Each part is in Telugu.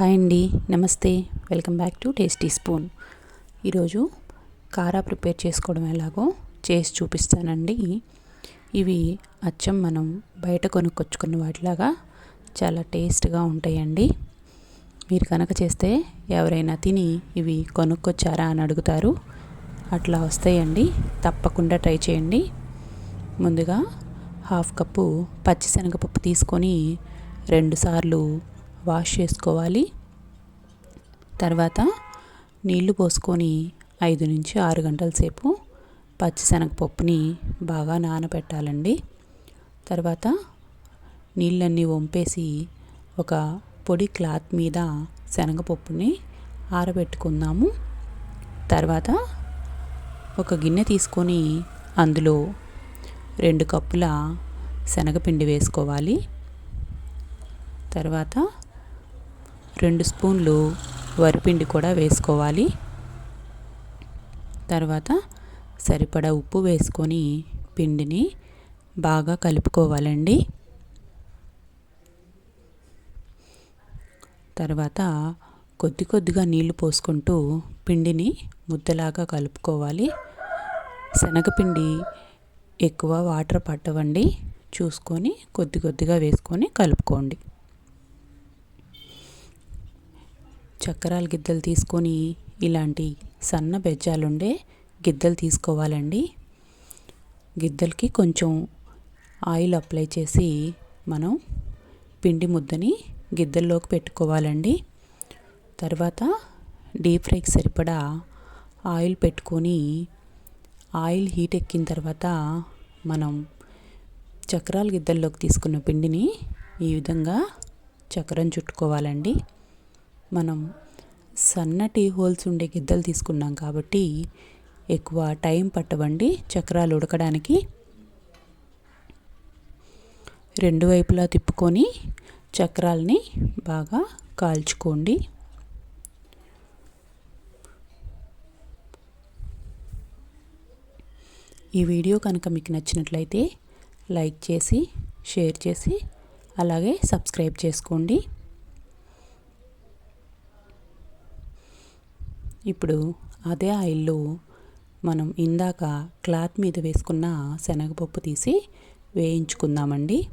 హాయ్ అండి నమస్తే. Welcome back to tasty spoon. ఈరోజు కారా ప్రిపేర్ చేసుకోవడం ఎలాగో చేసి చూపిస్తానండి. ఇవి అచ్చం మనం బయట కొనుక్కొచ్చుకున్న వాటిలాగా చాలా టేస్ట్గా ఉంటాయండి. మీరు కనుక చేస్తే ఎవరైనా తిని ఇవి కొనుక్కొచ్చారా అని అడుగుతారు. అట్లా వస్తాయండి. తప్పకుండా ట్రై చేయండి. ముందుగా హాఫ్ కప్పు పచ్చిశనగపప్పు తీసుకొని రెండుసార్లు వాష్ చేసుకోవాలి. తర్వాత నీళ్ళు పోసుకొని ఐదు నుంచి ఆరు గంటల సేపు పచ్చిశనగపప్పుని బాగా నానబెట్టాలండి తర్వాత నీళ్ళన్నీ వంపేసి ఒక పొడి క్లాత్ మీద శనగపప్పుని ఆరబెట్టుకుందాము. తర్వాత ఒక గిన్నె తీసుకొని అందులో రెండు కప్పుల శనగపిండి వేసుకోవాలి. తర్వాత రెండు స్పూన్లు వరిపిండి కూడా వేసుకోవాలి. తర్వాత సరిపడా ఉప్పు వేసుకొని పిండిని బాగా కలుపుకోవాలండి. తర్వాత కొద్ది కొద్దిగా నీళ్ళు పోసుకుంటూ పిండిని ముద్దలాగా కలుపుకోవాలి. శనగపిండి ఎక్కువ వాటర్ పట్టవండి. చూసుకొని కొద్ది కొద్దిగా వేసుకొని కలుపుకోండి. చక్రాల గిద్దలు తీసుకొని ఇలాంటి సన్న బెజ్జాలుండే గిద్దలు తీసుకోవాలండి. గిద్దలకి కొంచెం ఆయిల్ అప్లై చేసి మనం పిండి ముద్దని గిద్దల్లోకి పెట్టుకోవాలండి. తర్వాత డీప్ ఫ్రైకి సరిపడా ఆయిల్ పెట్టుకొని ఆయిల్ హీట్ ఎక్కిన తర్వాత మనం చక్రాల గిద్దల్లోకి తీసుకున్న పిండిని ఈ విధంగా చక్రం చుట్టుకోవాలండి. మనం సన్నటి హోల్స్ ఉండే గిద్దలు తీసుకున్నాం కాబట్టి ఎక్కువ టైం పట్టవండి చక్రాలు ఉడకడానికి. రెండు వైపులా తిప్పుకొని చక్రాలని బాగా కాల్చుకోండి. ఈ వీడియో కనుక మీకు నచ్చినట్లయితే లైక్ చేసి షేర్ చేసి అలాగే సబ్స్క్రైబ్ చేసుకోండి. ఇప్పుడు అదే ఆయిల్లో మనం ఇందాక క్లాత్ మీద వేసుకున్న శనగపప్పు తీసి వేయించుకుందామండి.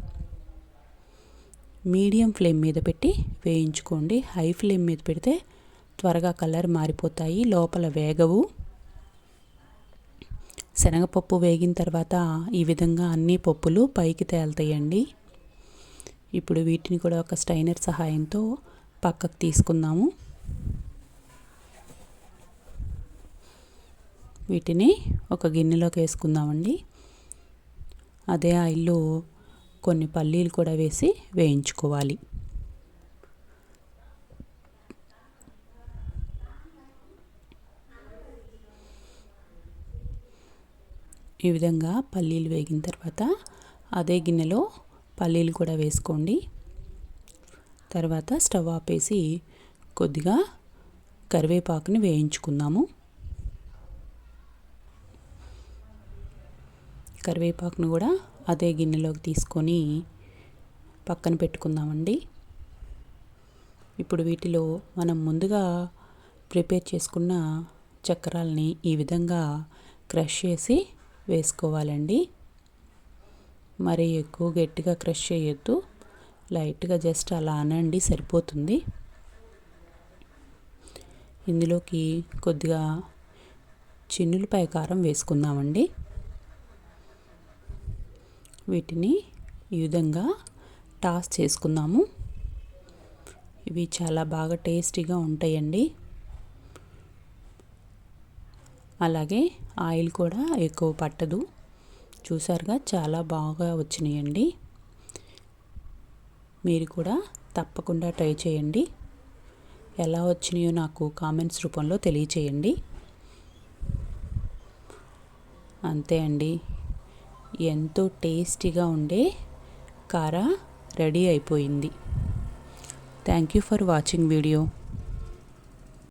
మీడియం ఫ్లేమ్ మీద పెట్టి వేయించుకోండి. హై ఫ్లేమ్ మీద పెడితే త్వరగా కలర్ మారిపోతాయి లోపల వేగవు. శనగపప్పు వేగిన తర్వాత ఈ విధంగా అన్ని పప్పులు పైకి తేలుతాయండి. ఇప్పుడు వీటిని కూడా ఒక స్టైనర్ సహాయంతో పక్కకు తీసుకుందాము. వీటిని ఒక గిన్నెలోకి వేసుకుందామండి. అదే ఆయిల్లో కొన్ని పల్లీలు కూడా వేసి వేయించుకోవాలి. ఈ విధంగా పల్లీలు వేగిన తర్వాత అదే గిన్నెలో పల్లీలు కూడా వేసుకోండి. తర్వాత స్టవ్ ఆపేసి కొద్దిగా కరివేపాకుని వేయించుకుందాము. కరివేపాకును కూడా అదే గిన్నెలోకి తీసుకొని పక్కన పెట్టుకుందామండి. ఇప్పుడు వీటిలో మనం ముందుగా ప్రిపేర్ చేసుకున్న చక్రాలని ఈ విధంగా క్రష్ చేసి వేసుకోవాలండి. మరి ఎక్కువ గట్టిగా క్రష్ చేయొద్దు. లైట్గా జస్ట్ అలా అనండి సరిపోతుంది. ఇందులోకి కొద్దిగా చిన్నులపై కారం వేసుకుందామండి. వీటిని ఈ విధంగా టాస్ చేసుకుందాము. ఇవి చాలా బాగా టేస్టీగా ఉంటాయండి. అలాగే ఆయిల్ కూడా ఎక్కువ పట్టదు. చూసారుగా చాలా బాగా వచ్చినాయండి. మీరు కూడా తప్పకుండా ట్రై చేయండి. ఎలా వచ్చినాయో నాకు కామెంట్స్ రూపంలో తెలియచేయండి. అంతే అండి. ఎంతో టేస్టీగా ఉండే కారా రెడీ అయిపోయింది. Thank you for watching video